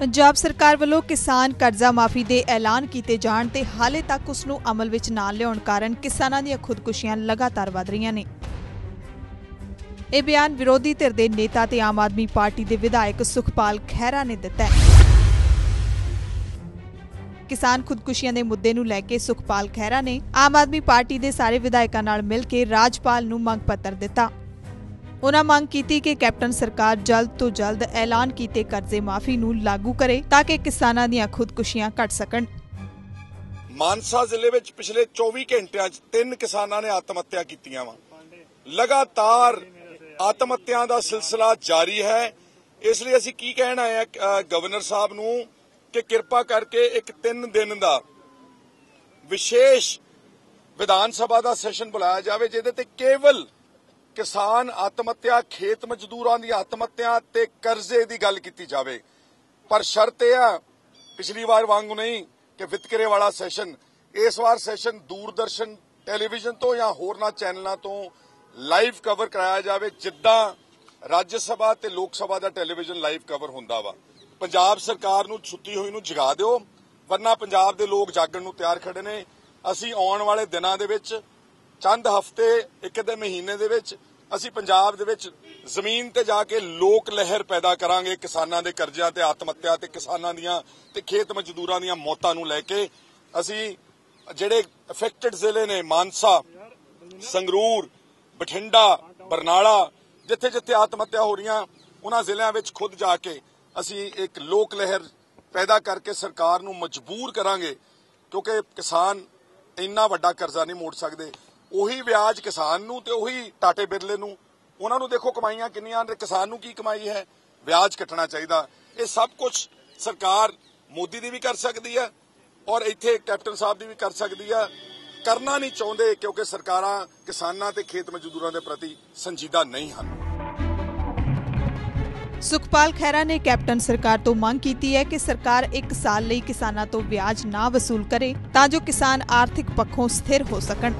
ਪੰਜਾਬ ਸਰਕਾਰ ਵੱਲੋਂ ਕਿਸਾਨ ਕਰਜ਼ਾ ਮਾਫੀ ਦੇ ਐਲਾਨ ਕੀਤੇ ਜਾਣ ਤੇ ਹਾਲੇ ਤੱਕ ਉਸ ਨੂੰ ਅਮਲ ਵਿੱਚ ਨਾ ਲਿਆਉਣ ਕਾਰਨ ਕਿਸਾਨਾਂ ਦੀਆਂ ਖੁਦਕੁਸ਼ੀਆਂ ਲਗਾਤਾਰ ਵਧ ਰਹੀਆਂ ਨੇ। ਇਹ ਬਿਆਨ ਵਿਰੋਧੀ ਧਿਰ ਦੇ ਨੇਤਾ ਤੇ ਆਮ ਆਦਮੀ ਪਾਰਟੀ ਦੇ ਵਿਧਾਇਕ ਸੁਖਪਾਲ ਖਹਿਰਾ ਨੇ ਦਿੱਤਾ ਹੈ। ਕਿਸਾਨ ਖੁਦਕੁਸ਼ੀਆਂ ਦੇ ਮੁੱਦੇ ਨੂੰ ਲੈ ਕੇ ਸੁਖਪਾਲ ਖਹਿਰਾ ਨੇ ਆਮ ਆਦਮੀ ਪਾਰਟੀ ਦੇ ਸਾਰੇ ਵਿਧਾਇਕਾਂ ਨਾਲ ਮਿਲ ਕੇ ਰਾਜਪਾਲ ਨੂੰ ਮੰਗ ਪੱਤਰ ਦਿੱਤਾ। ਉਹਨਾਂ ਮੰਗ ਕੀਤੀ ਕਿ ਕੈਪਟਨ ਸਰਕਾਰ ਜਲਦ ਤੋਂ ਜਲਦ ਐਲਾਨ ਕੀਤੇ ਕਰਜ਼ੇ ਮਾਫੀ ਨੂੰ ਲਾਗੂ ਕਰੇ ਤਾਂ ਕਿ ਕਿਸਾਨਾਂ ਦੀਆਂ ਖੁਦਕੁਸ਼ੀਆਂ ਘਟ ਸਕਣ। ਮਾਨਸਾ ਜ਼ਿਲ੍ਹੇ ਵਿੱਚ ਪਿਛਲੇ 24 ਘੰਟਿਆਂ 'ਚ ਤਿੰਨ ਕਿਸਾਨਾਂ ਨੇ ਆਤਮ ਹੱਤਿਆ ਕੀਤੀਆਂ ਵਾ। ਲਗਾਤਾਰ ਆਤਮ ਹੱਤਿਆ ਦਾ ਸਿਲਸਿਲਾ ਜਾਰੀ ਹੈ। ਇਸ ਲਈ ਅਸੀਂ ਕੀ ਕਹਿਣਾ ਆਏ ਗਵਰਨਰ ਸਾਹਿਬ ਨੂੰ ਕਿ ਕਿਰਪਾ ਕਰਕੇ ਇੱਕ 3 ਦਿਨ ਦਾ ਵਿਸ਼ੇਸ਼ ਵਿਧਾਨ ਸਭਾ ਦਾ ਸੈਸ਼ਨ ਬੁਲਾਇਆ ਜਾਵੇ, ਜਿਹਦੇ ਤੇ ਕੇਵਲ ਕਿਸਾਨ ਆਤਮ ਹੱਤਿਆ ਖੇਤ ਮਜ਼ਦੂਰਾਂ ਦੀ ਆਤਮ ਹੱਤਿਆ ਤੇ ਕਰਜ਼ੇ ਦੀ ਗੱਲ ਕੀਤੀ ਜਾਵੇ। ਪਰ ਸ਼ਰਤ ਇਹ ਆ, ਪਿਛਲੀ ਵਾਰ ਵਾਂਗੂ ਨਹੀਂ ਕਿ ਵਿਤਕਰੇ ਵਾਲਾ ਸੈਸ਼ਨ, ਇਸ ਵਾਰ ਸੈਸ਼ਨ ਦੂਰਦਰਸ਼ਨ ਟੈਲੀਵਿਜ਼ਨ ਤੋਂ ਜਾਂ ਹੋਰਨਾਂ ਚੈਨਲਾਂ ਤੋਂ ਲਾਈਵ ਕਵਰ ਕਰਾਇਆ ਜਾਵੇ, ਜਿੱਦਾਂ ਰਾਜ ਸਭਾ ਤੇ ਲੋਕ ਸਭਾ ਦਾ ਟੈਲੀਵਿਜ਼ਨ ਲਾਈਵ ਕਵਰ ਹੁੰਦਾ ਵਾ। ਪੰਜਾਬ ਸਰਕਾਰ ਨੂੰ ਛੁੱਟੀ ਹੋਈ ਨੂੰ ਜਗਾ ਦਿਓ, ਵਰਨਾ ਪੰਜਾਬ ਦੇ ਲੋਕ ਜਾਗਣ ਨੂੰ ਤਿਆਰ ਖੜੇ ਨੇ। ਅਸੀਂ ਆਉਣ ਵਾਲੇ ਦਿਨਾਂ ਦੇ ਵਿੱਚ ਚੰਦ ਹਫ਼ਤੇ, ਇੱਕ ਅੱਧੇ ਮਹੀਨੇ ਦੇ ਵਿੱਚ ਅਸੀਂ ਪੰਜਾਬ ਦੇ ਵਿੱਚ ਜ਼ਮੀਨ ਤੇ ਜਾ ਕੇ ਲੋਕ ਲਹਿਰ ਪੈਦਾ ਕਰਾਂਗੇ ਕਿਸਾਨਾਂ ਦੇ ਕਰਜ਼ਿਆਂ ਤੇ ਆਤਮ ਹੱਤਿਆ ਤੇ, ਕਿਸਾਨਾਂ ਦੀਆਂ ਤੇ ਖੇਤ ਮਜ਼ਦੂਰਾਂ ਦੀਆਂ ਮੌਤਾਂ ਨੂੰ ਲੈ ਕੇ ਅਸੀਂ ਜਿਹੜੇ ਅਫੈਕਟਡ ਜ਼ਿਲ੍ਹੇ ਨੇ, ਮਾਨਸਾ, ਸੰਗਰੂਰ, ਬਠਿੰਡਾ, ਬਰਨਾਲਾ ਜਿੱਥੇ ਜਿੱਥੇ ਆਤਮ ਹੱਤਿਆ ਹੋ ਰਹੀਆਂ, ਉਹਨਾਂ ਜ਼ਿਲ੍ਹਿਆਂ ਵਿੱਚ ਖੁਦ ਜਾ ਕੇ ਅਸੀਂ ਇੱਕ ਲੋਕ ਲਹਿਰ ਪੈਦਾ ਕਰਕੇ ਸਰਕਾਰ ਨੂੰ ਮਜਬੂਰ ਕਰਾਂਗੇ ਕਿਉਂਕਿ ਕਿਸਾਨ ਇੰਨਾ ਵੱਡਾ ਕਰਜ਼ਾ ਨਹੀਂ ਮੋੜ ਸਕਦੇ। ਉਹੀ ਵਿਆਜ ਕਿਸਾਨ ਨੂੰ ਤੇ ਉਹੀ ਟਾਟੇ ਬਿਰਲੇ ਨੂੰ। ਉਹਨਾਂ ਨੂੰ ਦੇਖੋ ਕਮਾਈਆਂ ਕਿੰਨੀਆਂ ਨੇ, ਕਿਸਾਨ ਨੂੰ ਕੀ ਕਮਾਈ ਹੈ? ਵਿਆਜ ਕੱਟਣਾ ਚਾਹੀਦਾ। ਇਹ ਸਭ ਕੁਝ ਸਰਕਾਰ ਮੋਦੀ ਦੀ ਵੀ ਕਰ ਸਕਦੀ ਹੈ ਔਰ ਇੱਥੇ ਕੈਪਟਨ ਸਾਹਿਬ ਦੀ ਵੀ ਕਰ ਸਕਦੀ ਹੈ। ਕਰਨਾ ਨਹੀਂ ਚਾਹੁੰਦੇ ਕਿਉਂਕਿ ਸਰਕਾਰਾਂ ਕਿਸਾਨਾਂ ਤੇ ਖੇਤ ਮਜ਼ਦੂਰਾਂ ਦੇ ਪ੍ਰਤੀ ਸੰਜੀਦਾ ਨਹੀਂ ਹਨ। ਸੁਖਪਾਲ ਖਹਿਰਾ ਨੇ ਕੈਪਟਨ ਸਰਕਾਰ ਤੋਂ ਮੰਗ ਕੀਤੀ ਹੈ ਕਿ ਸਰਕਾਰ 1 ਸਾਲ ਲਈ ਕਿਸਾਨਾਂ ਤੋਂ ਵਿਆਜ ਨਾ ਵਸੂਲ ਕਰੇ ਤਾਂ ਜੋ ਕਿਸਾਨ ਆਰਥਿਕ ਪੱਖੋਂ ਸਥਿਰ ਹੋ ਸਕਣ।